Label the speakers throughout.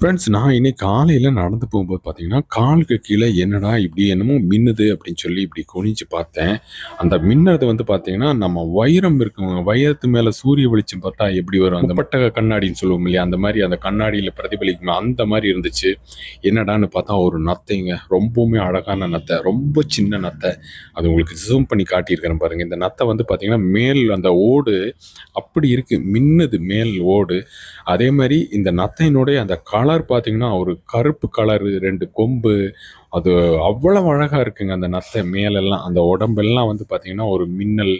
Speaker 1: Friends நான் இன்னைக்கு காலையில் நடந்து போகும்போது பார்த்தீங்கன்னா காலுக்கு கீழே என்னடா இப்படி என்னமோ மின்னுது அப்படின்னு சொல்லி இப்படி குனிஞ்சு பார்த்தேன். அந்த மின்னறது வந்து பார்த்தீங்கன்னா நம்ம வைரம் இருக்கும் வைரத்து மேலே சூரிய வெளிச்சம் பார்த்தா எப்படி வரும்? அந்த பட்டக கண்ணாடின்னு சொல்லுவோம் இல்லையா? அந்த மாதிரி அந்த கண்ணாடியில் பிரதிபலிக்குமே அந்த மாதிரி இருந்துச்சு. என்னடான்னு பார்த்தா ஒரு நத்தைங்க. ரொம்பவுமே அழகான நத்தை. ரொம்ப சின்ன நத்தை. அது உங்களுக்கு ஜூம் பண்ணி காட்டியிருக்கிறேன் பாருங்கள் இந்த நத்தை வந்து பார்த்தீங்கன்னா மேல் அந்த ஓடு அப்படி இருக்குது மின்னுது மேல் ஓடு. அதே மாதிரி இந்த நத்தையினுடைய அந்த கலர் பார்த்தீங்கன்னா ஒரு கருப்பு கலர் ரெண்டு கொம்பு அது அவ்வளவு அழகா இருக்குங்க அந்த நத்தை மேலெல்லாம். அந்த உடம்பெல்லாம் வந்து பார்த்தீங்கன்னா ஒரு மின்னல்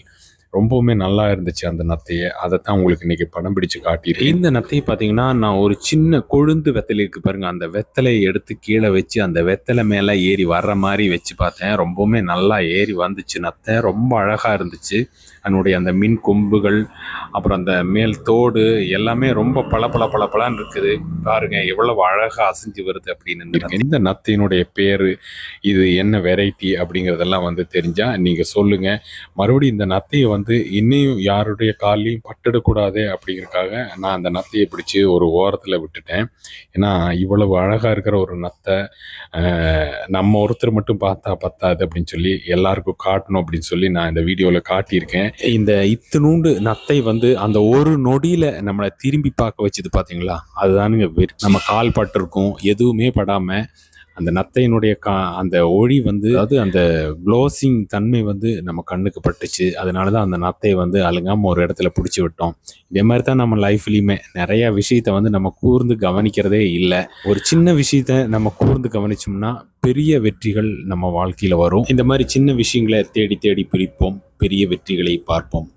Speaker 1: ரொம்பவுமே நல்லா இருந்துச்சு அந்த நத்தையை. அதைத்தான் உங்களுக்கு இன்னைக்கு படம் பிடிச்சு காட்டியிருக்கேன் இந்த நத்தையை பார்த்தீங்கன்னா நான் ஒரு சின்ன கொழுந்து வெத்தலை இருக்கு பாருங்க. அந்த வெத்தலையை எடுத்து கீழே வச்சு அந்த வெத்தலை மேலே ஏறி வர்ற மாதிரி வச்சு பார்த்தேன். ரொம்பவுமே நல்லா ஏறி வந்துச்சு நத்தை. ரொம்ப அழகா இருந்துச்சு. அதனுடைய அந்த மின் கொம்புகள் அப்புறம் அந்த மேல் தோடு எல்லாமே ரொம்ப பல பல பல பலன்னு இருக்குது. பாருங்க எவ்வளவு அழகா அசைஞ்சு வருது அப்படின்னு. இந்த நத்தையினுடைய பேரு இது என்ன வெரைட்டி அப்படிங்கிறதெல்லாம் வந்து தெரிஞ்சா நீங்க சொல்லுங்க. மறுபடியும் இந்த நத்தையை வந்து வந்து இன்னையும் யாருடைய காலையும் பட்டுடக்கூடாது அப்படிங்கிறக்காக நான் அந்த நத்தையை பிடிச்சி ஒரு ஓரத்தில் விட்டுட்டேன். ஏன்னா இவ்வளவு அழகாக இருக்கிற ஒரு நத்தை நம்ம ஒருத்தர் மட்டும் பார்த்தா பத்தாது அப்படின்னு சொல்லி எல்லாருக்கும் காட்டணும் அப்படின்னு சொல்லி நான் இந்த வீடியோவில் காட்டியிருக்கேன். இந்த இத்தினூண்டு நத்தை வந்து அந்த ஒரு நொடியில் நம்மளை திரும்பி பார்க்க வச்சது பார்த்தீங்களா அதுதானுங்க வெறி. நம்ம கால் பட்டிருக்கும் எதுவுமே படாமல் அந்த நத்தையினுடைய கா அந்த ஒளி வந்து அதாவது அந்த க்ளோசிங் தன்மை வந்து நம்ம கண்ணுக்கு பட்டுச்சு. அதனால தான் அந்த நத்தையை வந்து அழுங்காமல் ஒரு இடத்துல பிடிச்சி விட்டோம். இதே மாதிரி தான் நம்ம லைஃப்லையுமே நிறைய விஷயத்த வந்து நம்ம கூர்ந்து கவனிக்கிறதே இல்லை. ஒரு சின்ன விஷயத்த நம்ம கூர்ந்து கவனிச்சோம்னா பெரிய வெற்றிகள் நம்ம வாழ்க்கையில் வரும். இந்த மாதிரி சின்ன விஷயங்களை தேடி தேடி பிரிப்போம். பெரிய வெற்றிகளை பார்ப்போம்.